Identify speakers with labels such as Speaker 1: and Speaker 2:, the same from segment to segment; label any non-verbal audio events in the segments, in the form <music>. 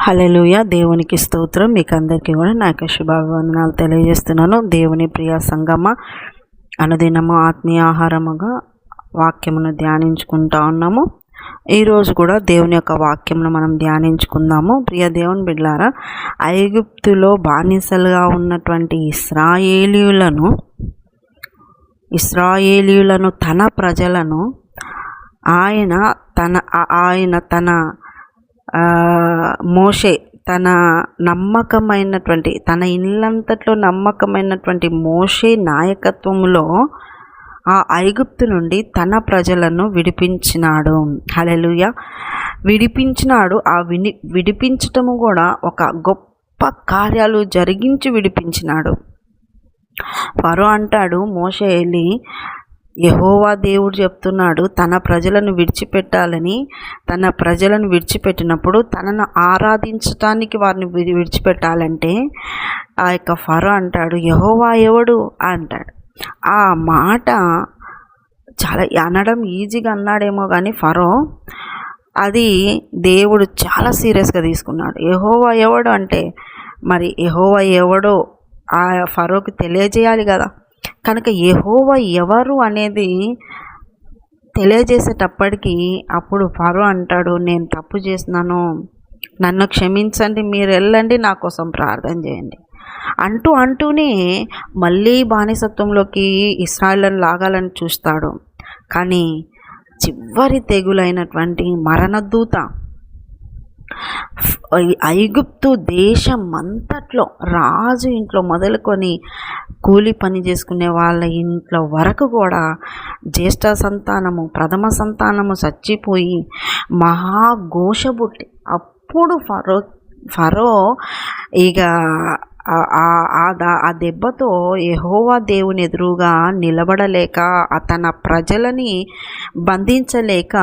Speaker 1: Hallelujah దేవునికి స్తోత్రం. మీకు అందరికీ కూడా నాకు శుభాభివందనాలు తెలియజేస్తున్నాను. దేవుని ప్రియ సంగమ అనుదినము ఆత్మీయ ఆహారముగా వాక్యమును ధ్యానించుకుంటా ఉన్నాము. ఈరోజు కూడా దేవుని యొక్క వాక్యమును మనం ధ్యానించుకుందాము. ప్రియ దేవుని బిడ్లారా ఐగుప్తులో బానిసలుగా ఉన్నటువంటి ఇస్రాయేలీయులను ఇస్రాయేలీయులను తన ప్రజలను ఆయన తన ఆయన తన మోషే తన నమ్మకమైనటువంటి తన ఇల్లంతట్లో నమ్మకమైనటువంటి మోషే నాయకత్వంలో ఆ ఐగుప్తు నుండి తన ప్రజలను విడిపించినాడు. హలెలుయ విడిపించినాడు. ఆ విని విడిపించటము కూడా ఒక గొప్ప కార్యాలు జరిగించి విడిపించినాడు. ఫరో అంటాడు మోషే వెళ్ళి యహోవా దేవుడు చెప్తున్నాడు తన ప్రజలను విడిచిపెట్టాలని తన ప్రజలను విడిచిపెట్టినప్పుడు తనను ఆరాధించటానికి వారిని విడిచిపెట్టాలంటే ఆ యొక్క ఫరో అంటాడు యహోవా ఎవడు అంటాడు. ఆ మాట చాలా అనడం ఈజీగా అన్నాడేమో కానీ ఫరో అది దేవుడు చాలా సీరియస్గా తీసుకున్నాడు. యహోవా ఎవడు అంటే మరి యహోవా ఎవడో ఆ ఫరోకి తెలియజేయాలి కదా. కనుక యహోవ ఎవరు అనేది తెలియజేసేటప్పటికి అప్పుడు ఫరో అంటాడు నేను తప్పు చేసినాను నన్ను క్షమించండి. మీరు వెళ్ళండి. నా కోసం ప్రార్థన చేయండి. అంటూ అంటూనే మళ్ళీ బానిసత్వంలోకి ఇస్రాయిలను లాగాలని చూస్తాడు. కానీ చివరి తెగులైనటువంటి మరణదూత ఐగుప్తు దేశం అంతట్లో రాజు ఇంట్లో మొదలుకొని కూలి పని చేసుకునే వాళ్ళ ఇంట్లో వరకు కూడా జ్యేష్ఠ సంతానము ప్రథమ సంతానము చచ్చిపోయి మహాఘోష పుట్టి అప్పుడు ఫరో ఫరో ఇక ఆ- ఆ- ఆ దెబ్బతో యహోవా దేవుని ఎదురుగా నిలబడలేక తన ప్రజలని బంధించలేక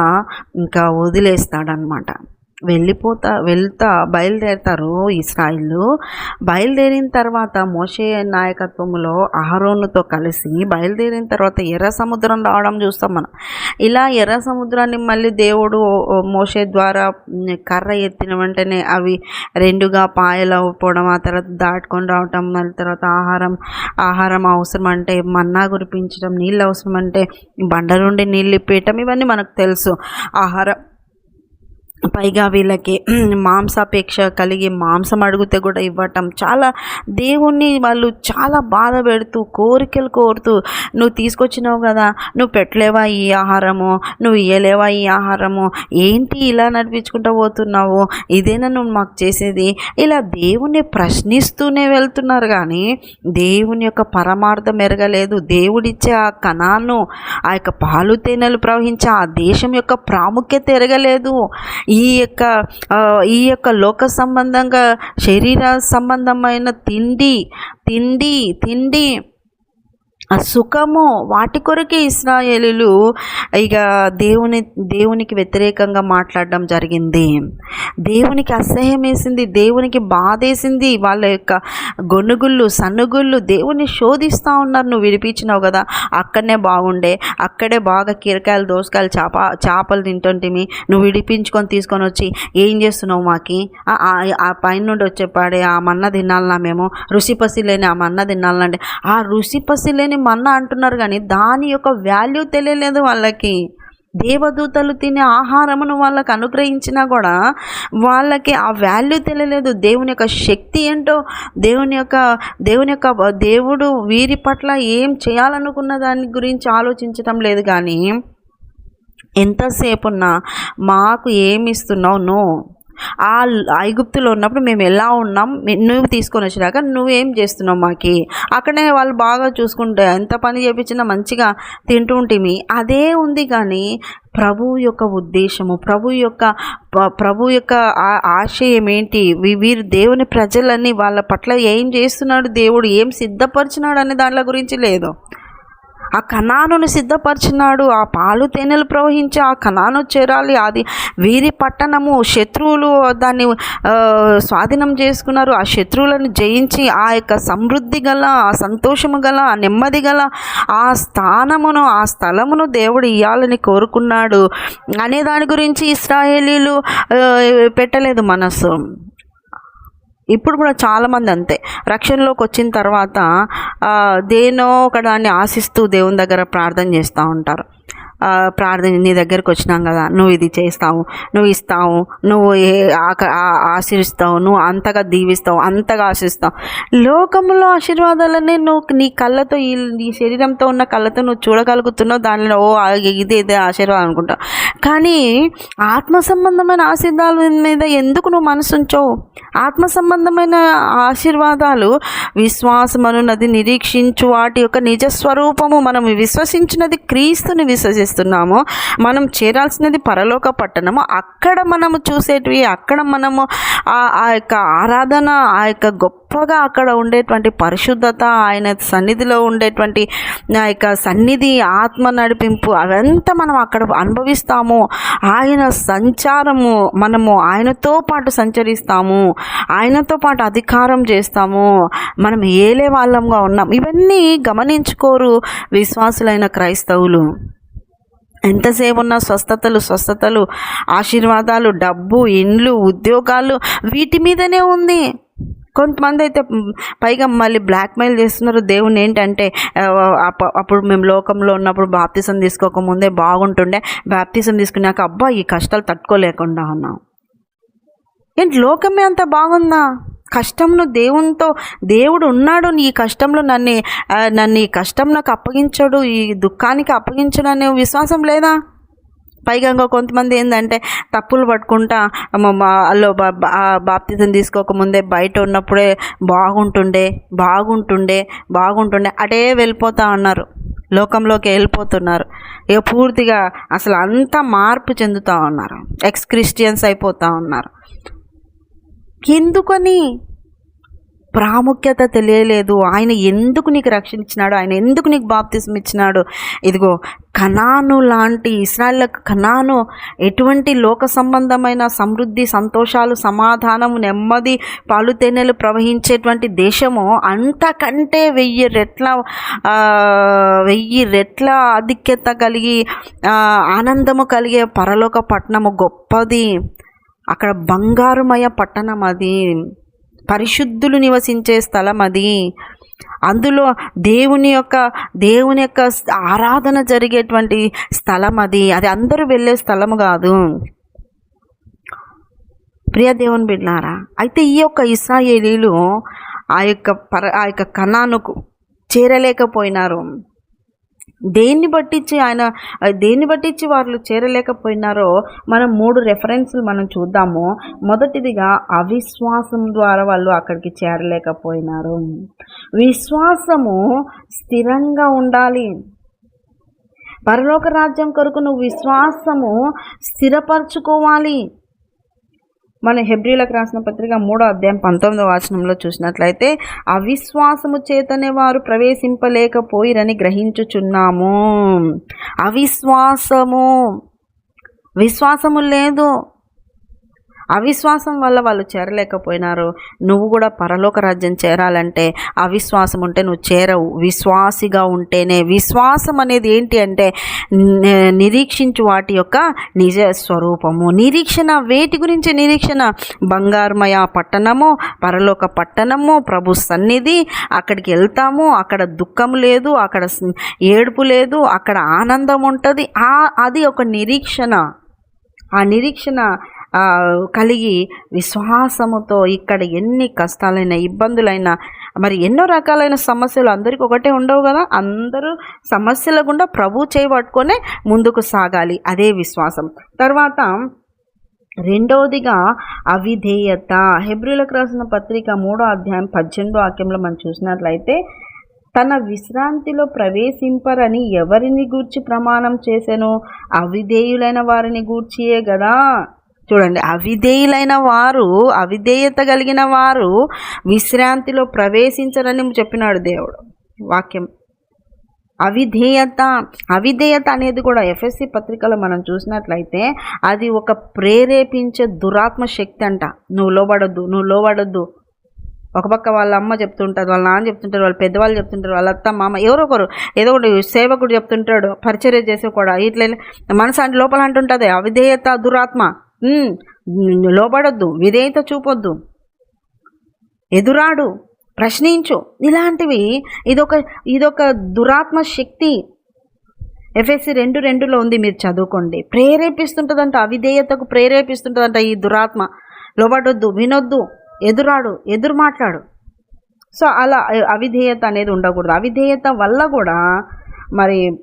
Speaker 1: ఇంకా వదిలేస్తాడనమాట వెళ్ళిపోతా వెళ్తా బయలుదేరతారు ఇస్రాయిల్. బయలుదేరిన తర్వాత మోషే నాయకత్వంలో అహరోన్తో కలిసి బయలుదేరిన తర్వాత ఎర్ర సముద్రం రావడం చూస్తాం మనం. ఇలా ఎర్ర సముద్రాన్ని మళ్ళీ దేవుడు మోషే ద్వారా కర్ర ఎత్తిన వెంటనే అవి రెండుగా పాయలు అవ్వడం ఆ తర్వాత దాటుకొని రావటం మళ్ళీ తర్వాత ఆహారం ఆహారం అవసరం అంటే మన్నా కురిపించడం నీళ్ళు అవసరం అంటే బండ నుండి నీళ్ళు ఇప్పేయటం ఇవన్నీ మనకు తెలుసు. ఆహారం పైగా వీళ్ళకి <clears throat> మాంసాపేక్ష కలిగి మాంసం అడిగితే కూడా ఇవ్వటం. చాలా దేవుణ్ణి వాళ్ళు చాలా బాధ పెడుతూ కోరికలు కోరుతూ నువ్వు తీసుకొచ్చినావు కదా నువ్వు పెట్టలేవా ఈ ఆహారము? నువ్వు ఇయ్యలేవా ఈ ఆహారము? ఏంటి ఇలా నడిపించుకుంటూ పోతున్నావు? ఇదేనా నువ్వు మాకు చేసేది? ఇలా దేవుణ్ణి ప్రశ్నిస్తూనే వెళ్తున్నారు కానీ దేవుని యొక్క పరమార్థం ఎరగలేదు. దేవుడిచ్చే ఆ కణాను ఆ యొక్క పాలు తేనెలు ప్రవహించే ఆ దేశం యొక్క ప్రాముఖ్యత ఎరగలేదు. ఈ యొక్క ఈ యొక్క లోక సంబంధంగా శరీర సంబంధమైన తిండి తిండి తిండి సుఖము వాటి కొరకే ఇస్రాయేలీలు ఇక దేవుని దేవునికి వ్యతిరేకంగా మాట్లాడడం జరిగింది. దేవునికి అసహ్యం వేసింది దేవునికి బాధేసింది వాళ్ళ యొక్క గొనుగుళ్ళు సన్నుగుళ్ళు దేవుని శోధిస్తూ ఉన్నారు. నువ్వు విడిపించినావు కదా అక్కడనే బాగుండే అక్కడే బాగా కీరకాయలు దోసకాయలు చేప చేపలు తింటుంటిమి నువ్వు విడిపించుకొని తీసుకొని వచ్చి ఏం చేస్తున్నావు మాకి? ఆ- ఆ పైన నుండి వచ్చే పాడే ఆ మన్న తినాలన్నా మేము రుసిపసి లేని ఆ మన్న తినాలంటే ఆ రుసిపసి లేని మన్న అంటున్నారు కానీ దాని యొక్క వాల్యూ తెలియలేదు వాళ్ళకి. దేవదూతలు తినే ఆహారమును వాళ్ళకి అనుగ్రహించినా కూడా వాళ్ళకి ఆ వాల్యూ తెలియలేదు. దేవుని యొక్క శక్తి ఏంటో దేవుని యొక్క దేవుని యొక్క దేవుడు వీరి పట్ల ఏం చేయాలనుకున్న దాని గురించి ఆలోచించటం లేదు కానీ ఎంతసేపున్నా మాకు ఏమి ఇస్తున్నావు? నో. ఆ ఐగుప్తులో ఉన్నప్పుడు మేము ఎలా ఉన్నాం? నువ్వు తీసుకొని వచ్చినాక నువ్వేం చేస్తున్నావు మాకి? అక్కడే వాళ్ళు బాగా చూసుకుంటే ఎంత పని చేపించినా మంచిగా తింటుంటిమి అదే ఉంది కానీ ప్రభు యొక్క ఉద్దేశము ప్రభు యొక్క ప్రభు యొక్క ఆశయం ఏంటి? వీరు దేవుని ప్రజలని వాళ్ళ పట్ల ఏం చేస్తున్నాడు? దేవుడు ఏం సిద్ధపరిచినాడు అనే దాంట్లో గురించి లేదు. ఆ కణాను సిద్ధపరిచినాడు. ఆ పాలు తేనెలు ప్రవహించి ఆ కణాను చేరాలి అది వీరి పట్టణము. శత్రువులు దాన్ని స్వాధీనం చేసుకున్నారు. ఆ శత్రువులను జయించి ఆ యొక్క సమృద్ధి గల ఆ సంతోషము గల ఆ నెమ్మది గల ఆ స్థానమును ఆ స్థలమును దేవుడు ఇవ్వాలని కోరుకున్నాడు. అనే దాని గురించి ఇస్రాయేలీలు పెట్టలేదు మనసు. ఇప్పుడు కూడా చాలామంది అంతే. రక్షణలోకి వచ్చిన తర్వాత దేనో ఒకదాన్ని ఆశిస్తూ దేవుని దగ్గర ప్రార్థన చేస్తూ ఉంటారు. ప్రార్థన నీ దగ్గరకు వచ్చినాం కదా నువ్వు ఇది చేస్తావు నువ్వు ఇస్తావు నువ్వు ఏ ఆక- ఆశీర్స్తావు నువ్వు అంతగా దీవిస్తావు అంతగా ఆశిస్తావు లోకంలో ఆశీర్వాదాలనే నువ్వు నీ కళ్ళతో ఈ నీ శరీరంతో ఉన్న కళ్ళతో నువ్వు చూడగలుగుతున్నావు దానిలో ఓ ఇది ఇదే ఆశీర్వాదం అనుకుంటావు. కానీ ఆత్మ సంబంధమైన ఆశీర్వాదాల మీద ఎందుకు నువ్వు మనసు ఉంచవు? ఆత్మ సంబంధమైన ఆశీర్వాదాలు విశ్వాసమనున్నది నిరీక్షించు వాటి యొక్క నిజ స్వరూపము మనం విశ్వసించినది క్రీస్తుని విశ్వసిస్తాం. చేస్తున్నామో మనం చేరాల్సినది పరలోక పట్టణము. అక్కడ మనము చూసేటివి అక్కడ మనము ఆ ఆ యొక్క ఆరాధన ఆ యొక్క గొప్పగా అక్కడ ఉండేటువంటి పరిశుద్ధత ఆయన సన్నిధిలో ఉండేటువంటి ఆ యొక్క సన్నిధి ఆత్మ నడిపింపు అవంతా మనం అక్కడ అనుభవిస్తాము. ఆయన సంచారము మనము ఆయనతో పాటు సంచరిస్తాము. ఆయనతో పాటు అధికారం చేస్తాము. మనం ఏలే వాళ్ళంగా ఉన్నాం. ఇవన్నీ గమనించుకోరు విశ్వాసులైన క్రైస్తవులు. ఎంతసేపు ఉన్న స్వస్థతలు స్వస్థతలు ఆశీర్వాదాలు డబ్బు ఇండ్లు ఉద్యోగాలు వీటి మీదనే ఉంది. కొంతమంది అయితే పైగా మళ్ళీ బ్లాక్మెయిల్ చేస్తున్నారు. దేవుని ఏంటంటే అప్ప- అప్పుడు మేము లోకంలో ఉన్నప్పుడు బాప్తిసం తీసుకోకముందే బాగుంటుండే. బాప్తిసం తీసుకున్నాక అబ్బా ఈ కష్టాలు తట్టుకోలేకుండా ఉన్నాం. ఏంటి లోకమే అంత బాగుందా? కష్టంను దేవునితో దేవుడు ఉన్నాడు నీ కష్టంలో నన్ను నన్ను ఈ కష్టం నాకు అప్పగించడు ఈ దుఃఖానికి అప్పగించడు అనే విశ్వాసం లేదా? పైగా ఇంకా కొంతమంది ఏంటంటే తప్పులు పట్టుకుంటా మా బా బాప్తిజం తీసుకోకముందే బయట ఉన్నప్పుడే బాగుంటుండే బాగుంటుండే బాగుంటుండే అటే వెళ్ళిపోతా ఉన్నారు లోకంలోకి వెళ్ళిపోతున్నారు. ఇక పూర్తిగా అసలు అంతా మార్పు చెందుతూ ఉన్నారు. ఎక్స్ క్రిస్టియన్స్ అయిపోతూ ఉన్నారు. ఎందుకని? ప్రాముఖ్యత తెలియలేదు. ఆయన ఎందుకు నీకు రక్షణ ఇచ్చినాడు ఆయన ఎందుకు నీకు బాప్తిసం ఇచ్చినాడు? ఇదిగో కణాను లాంటి ఇస్రాయల్లకు కణాను ఎటువంటి లోక సంబంధమైన సమృద్ధి సంతోషాలు సమాధానము నెమ్మది పాలు తేనెలు ప్రవహించేటువంటి దేశము అంతకంటే వెయ్యి రెట్ల వెయ్యి రెట్ల ఆధిక్యత కలిగి ఆనందము కలిగే పరలోక పట్టణము గొప్పది. అక్కడ బంగారుమయ పట్టణం అది. పరిశుద్ధులు నివసించే స్థలం అది. అందులో దేవుని యొక్క దేవుని యొక్క ఆరాధన జరిగేటువంటి స్థలం అది. అది అందరూ వెళ్ళే స్థలము కాదు. ప్రియ దేవుని బిడ్డారా అయితే ఈ యొక్క ఇస్రాయేలీలు ఆ యొక్క పర ఆ యొక్క కణానుకు చేరలేకపోయినారు. దేన్ని బట్టించి ఆయన దేన్ని బట్టించి వాళ్ళు చేరలేకపోయినారో మనం మూడు రెఫరెన్స్లు మనం చూద్దాము. మొదటిదిగా అవిశ్వాసం ద్వారా వాళ్ళు అక్కడికి చేరలేకపోయినారు. విశ్వాసము స్థిరంగా ఉండాలి. పరలోక రాజ్యం కొరకు నువ్వు విశ్వాసము స్థిరపరచుకోవాలి. మన హెబ్రిలకు రాసిన పత్రిక మూడో అధ్యాయం పంతొమ్మిదో వాచనంలో చూసినట్లయితే అవిశ్వాసము చేతనే వారు ప్రవేశింపలేకపోయిరని గ్రహించుచున్నాము. అవిశ్వాసము. విశ్వాసము లేదు. అవిశ్వాసం వల్ల వాళ్ళు చేరలేకపోయినారు. నువ్వు కూడా పరలోక రాజ్యం చేరాలంటే అవిశ్వాసం ఉంటే నువ్వు చేరవు. విశ్వాసిగా ఉంటేనే. విశ్వాసం అనేది ఏంటి అంటే నిరీక్షించు వాటి యొక్క నిజ స్వరూపము. నిరీక్షణ వేటి గురించి నిరీక్షణ? బంగారుమయ పట్టణము పరలోక పట్టణము ప్రభు సన్నిధి అక్కడికి వెళ్తాము అక్కడ దుఃఖం లేదు అక్కడ ఏడుపు లేదు అక్కడ ఆనందం ఉంటుంది. అది ఒక నిరీక్షణ. ఆ నిరీక్షణ కలిగి విశ్వాసముతో ఇక్కడ ఎన్ని కష్టాలైనా ఇబ్బందులైనా మరి ఎన్నో రకాలైన సమస్యలు అందరికీ ఒకటే ఉండవు కదా? అందరూ సమస్యల గుండా ప్రభు చేయబట్టుకొనే ముందుకు సాగాలి. అదే విశ్వాసం. తర్వాత రెండవదిగా అవిధేయత. హెబ్రిలకు రాసిన పత్రిక మూడో అధ్యాయం పద్దెనిమిదో వాక్యంలో మనం చూసినట్లయితే తన విశ్రాంతిలో ప్రవేశింపరని ఎవరిని గూర్చి ప్రమాణం చేశాను అవిధేయులైన వారిని గూర్చియే కదా చూడండి అవిధేయులైన వారు అవిధేయత కలిగిన వారు విశ్రాంతిలో ప్రవేశించరని చెప్పినాడు దేవుడు వాక్యం. అవిధేయత అవిధేయత అనేది కూడా ఎఫ్ఎస్సి పత్రికలో మనం చూసినట్లయితే అది ఒక ప్రేరేపించే దురాత్మ శక్తి అంట. నువ్వు లోబడొద్దు నువ్వు లోబడొద్దు. ఒక పక్క వాళ్ళ అమ్మ చెప్తుంటారు వాళ్ళ నాన్న చెప్తుంటారు వాళ్ళ పెద్దవాళ్ళు చెప్తుంటారు వాళ్ళ అత్త మామ ఎవరో ఒకరు. ఏదో ఒకటి సేవకుడు చెప్తుంటాడు పరిచర్య చేసే కూడా. ఇట్లా మనసు అంటే లోపల అంటుంటుంది అవిధేయత దురాత్మ. లోబడొద్దు విధేయత చూపొద్దు. ఎదురాడు ప్రశ్నించు. ఇలాంటివి ఇదొక ఇదొక దురాత్మ శక్తి. ఎఫ్ఎస్సి రెండు రెండులో ఉంది మీరు చదువుకోండి. ప్రేరేపిస్తుంటుందంట అవిధేయతకు ప్రేరేపిస్తుంటుందంట ఈ దురాత్మ. లోబడొద్దు వినొద్దు. ఎదురాడు ఎదురు మాట్లాడు. సో అలా అవిధేయత అనేది ఉండకూడదు. అవిధేయత వల్ల కూడా మరి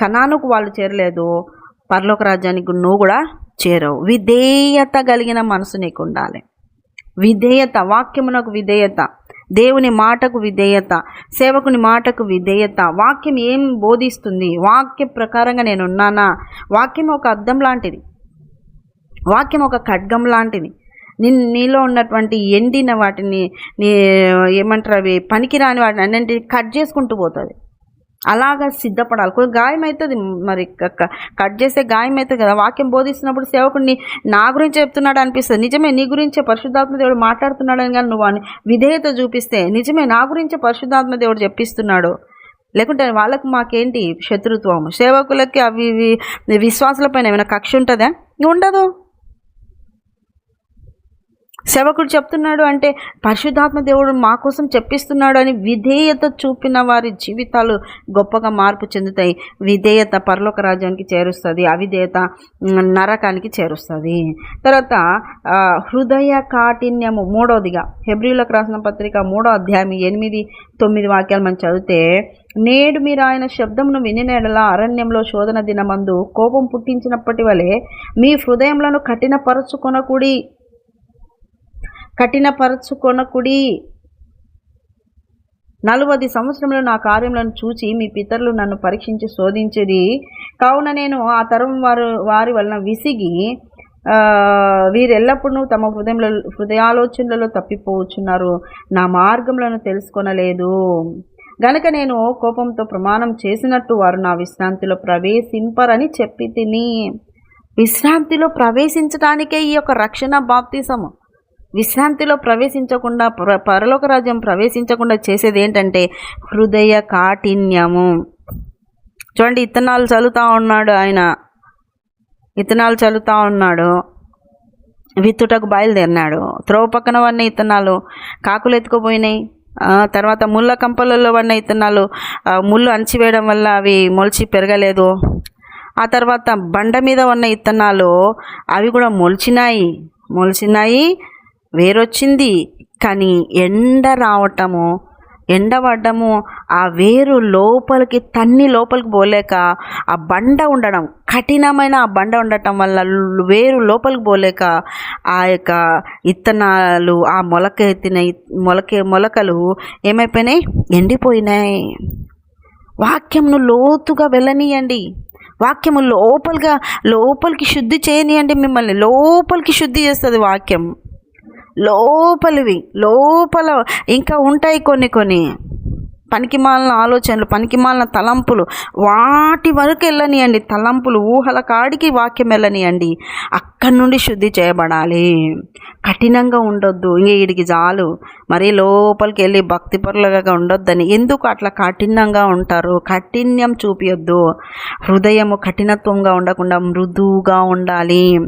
Speaker 1: కణానుకు వాళ్ళు చేరలేదు. పర్లోక రాజ్యానికి నువ్వు కూడా చేరవు. విధేయత కలిగిన మనసు నీకు ఉండాలి విధేయత వాక్యమునకు విధేయత దేవుని మాటకు విధేయత సేవకుని మాటకు విధేయత వాక్యం ఏం బోధిస్తుంది? వాక్య ప్రకారంగా నేను ఉన్నానా వాక్యం ఒక అద్దం లాంటిది. వాక్యం ఒక ఖడ్గం లాంటిది. నీ నీలో ఉన్నటువంటి ఎండిన వాటిని నీ ఏమంటారు అవి? పనికిరాని వాటిని అన్నింటినీ కట్ చేసుకుంటూ పోతుంది. అలాగా సిద్ధపడాలి. కొంచెం గాయం అవుతుంది మరి క- క- కట్ చేస్తే గాయం అవుతుంది కదా. వాక్యం బోధిస్తున్నప్పుడు సేవకుడిని నా గురించి చెప్తున్నాడు అనిపిస్తుంది. నిజమే నీ గురించే పరిశుద్ధాత్మ దేవుడు మాట్లాడుతున్నాడని కానీ నువ్వు అని విధేయత చూపిస్తే నిజమే నా గురించే పరిశుద్ధాత్మ దేవుడు చెప్పిస్తున్నాడు. లేకుంటే వాళ్ళకు మాకేంటి శత్రుత్వం సేవకులకి అవి ఇవి విశ్వాసాలపైన ఏమైనా కక్ష ఉంటుందా? ఉండదు. సేవకుడు చెప్తున్నాడు అంటే పరిశుద్ధాత్మ దేవుడు మా కోసం చెప్పిస్తున్నాడు అని విధేయత చూపిన వారి జీవితాలు గొప్పగా మార్పు చెందుతాయి. విధేయత పరలోక రాజ్యానికి చేరుస్తుంది. అవిధేయత నరకానికి చేరుస్తుంది. తర్వాత హృదయ కాఠిన్యము మూడవదిగా హెబ్రిలకు రాసిన పత్రిక మూడో అధ్యాయం ఎనిమిది తొమ్మిది వాక్యాలు మనం చదివితే నేడు మీరు ఆయన శబ్దమును వినినెడల అరణ్యంలో శోధన దినమందు కోపం పుట్టించినప్పటి వలె మీ హృదయంలో కఠినపరచుకొనకూడి కఠినపరచుకొనకుడి. నలువది సంవత్సరంలో నా కార్యములను చూచి మీ పితరులు నన్ను పరీక్షించి శోధించేది కావున నేను ఆ తరం వారు వారి వలన విసిగి వీరెల్లప్పుడూ తమ హృదయంలో హృదయాలోచనలలో తప్పిపోవచ్చున్నారు నా మార్గములను తెలుసుకొనలేదు. గనక నేను కోపంతో ప్రమాణం చేసినట్టు వారు నా విశ్రాంతిలో ప్రవేశింపరని చెప్పి తిని విశ్రాంతిలో ప్రవేశించడానికే ఈ యొక్క రక్షణ బాప్తిసము. విశ్రాంతిలో ప్రవేశించకుండా పర- పరలోక రాజ్యం ప్రవేశించకుండా చేసేది ఏంటంటే హృదయ కాఠిన్యము. చూడండి ఇత్తనాలు చల్లుతా ఉన్నాడు ఆయన. ఇత్తనాలు చల్లుతా ఉన్నాడు. విత్తుటకు బయలుదేరినాడు. త్రోవ పక్కన పడిన ఇత్తనాలు కాకులు ఎత్తుకుపోయినాయి. తర్వాత ముళ్ళ కంపలలో పడిన ఇత్తనాలు ముళ్ళు అణచివేయడం వల్ల అవి మొలిచి పెరగలేదు. ఆ తర్వాత బండ మీద ఉన్న ఇత్తనాలు అవి కూడా మొలిచినాయి. మొలిచినాయి. వేరొచ్చింది. కానీ ఎండ రావటము ఎండ పడ్డము ఆ వేరు లోపలికి తన్ని లోపలికి పోలేక ఆ బండ ఉండడం కఠినమైన ఆ బండ ఉండటం వల్ల వేరు లోపలికి పోలేక ఆ యొక్క ఇత్తనాలు ఆ మొలక ఎత్తిన మొలక మొలకలు ఏమైపోయినాయి? ఎండిపోయినాయి. వాక్యంను లోతుగా వెళ్ళనీయండి. వాక్యము లోపలిగా లోపలికి శుద్ధి చేయనియండి మిమ్మల్ని. లోపలికి శుద్ధి చేస్తుంది వాక్యం. లోపలివి లోపల ఇంకా ఉంటాయి కొన్ని కొన్ని. పనికిమాలిన ఆలోచనలు పనికిమాలిన తలంపులు. వాటి వరకు వెళ్ళనియండి. తలంపులు ఊహల కాడికి వాక్యం వెళ్ళనియండి. అక్కడి నుండి శుద్ధి చేయబడాలి. కఠినంగా ఉండొద్దు. ఇంక వీడికి చాలు. మరీ లోపలికి వెళ్ళి భక్తిపరులుగా ఉండొద్దని ఎందుకు అట్లా కఠినంగా ఉంటారు? కఠిన్యం చూపియొద్దు. హృదయము కఠినత్వంగా ఉండకుండా మృదువుగా ఉండాలి.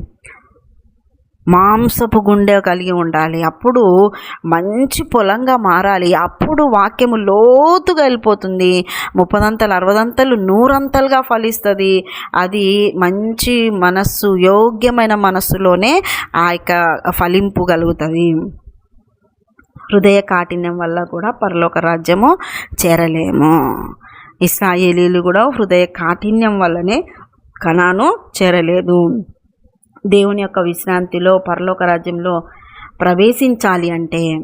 Speaker 1: మాంసపు గుండె కలిగి ఉండాలి. అప్పుడు మంచి పొలంగా మారాలి. అప్పుడు వాక్యము లోతుగా వెళ్ళిపోతుంది. ముప్పదంతలు అరవదంతలు నూరంతలుగా ఫలిస్తుంది. అది మంచి మనస్సు యోగ్యమైన మనస్సులోనే ఆ యొక్క ఫలింపు కలుగుతుంది. హృదయ కాఠిన్యం వల్ల కూడా పరలోక రాజ్యము చేరలేము. ఇస్రాయేలీలు కూడా హృదయ కాఠిన్యం వల్లనే కణాను చేరలేదు. దేవుని యొక్క విశ్రాంతిలో పరలోక రాజ్యంలో ప్రవేశించాలి అంటే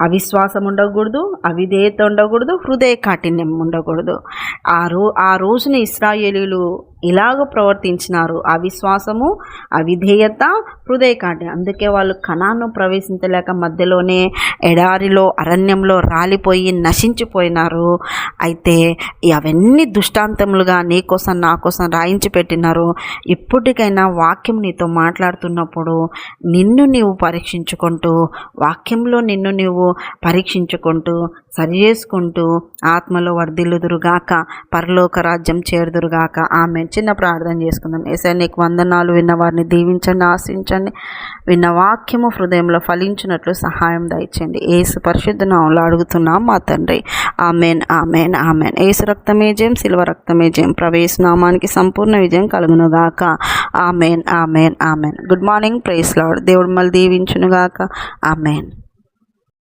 Speaker 1: అవిశ్వాసం ఉండకూడదు అవిధేయత ఉండకూడదు హృదయ కాఠిన్యం ఉండకూడదు. ఆ రో ఆ రోజున ఇస్రాయేలీలు ఇలాగ ప్రవర్తించినారు. అవిశ్వాసము అవిధేయత హృదయ అందుకే వాళ్ళు కణాన్ని ప్రవేశించలేక మధ్యలోనే ఎడారిలో అరణ్యంలో రాలిపోయి నశించిపోయినారు. అయితే అవన్నీ దుష్టాంతములుగా నీ కోసం నా కోసం రాయించి పెట్టినారు. ఇప్పటికైనా వాక్యం నీతో మాట్లాడుతున్నప్పుడు నిన్ను నీవు పరీక్షించుకుంటూ వాక్యంలో నిన్ను నీవు పరీక్షించుకుంటూ సరి చేసుకుంటూ ఆత్మలో వర్ధిల్లుదురుగాక పరలోక రాజ్యం చేరుదురుగాక. ఆమె చిన్న ప్రార్థన చేసుకుందాం. ఏసై నీకు వందనాలు విన్న వారిని దీవించండి ఆశించండి. విన్న వాక్యము హృదయంలో ఫలించినట్లు సహాయం దయచండి ఏసు పరిశుద్ధ నామలు అడుగుతున్నాం మా తండ్రి. Amen amen amen. ఏసు రక్తమే జయం శిల్వ రక్తమే జయం. ప్రవేశ నామానికి సంపూర్ణ విజయం కలుగునుగాక. Amen amen amen. Good morning praise lord దేవుడు మళ్ళీ దీవించునుగాక. ఆమెన్.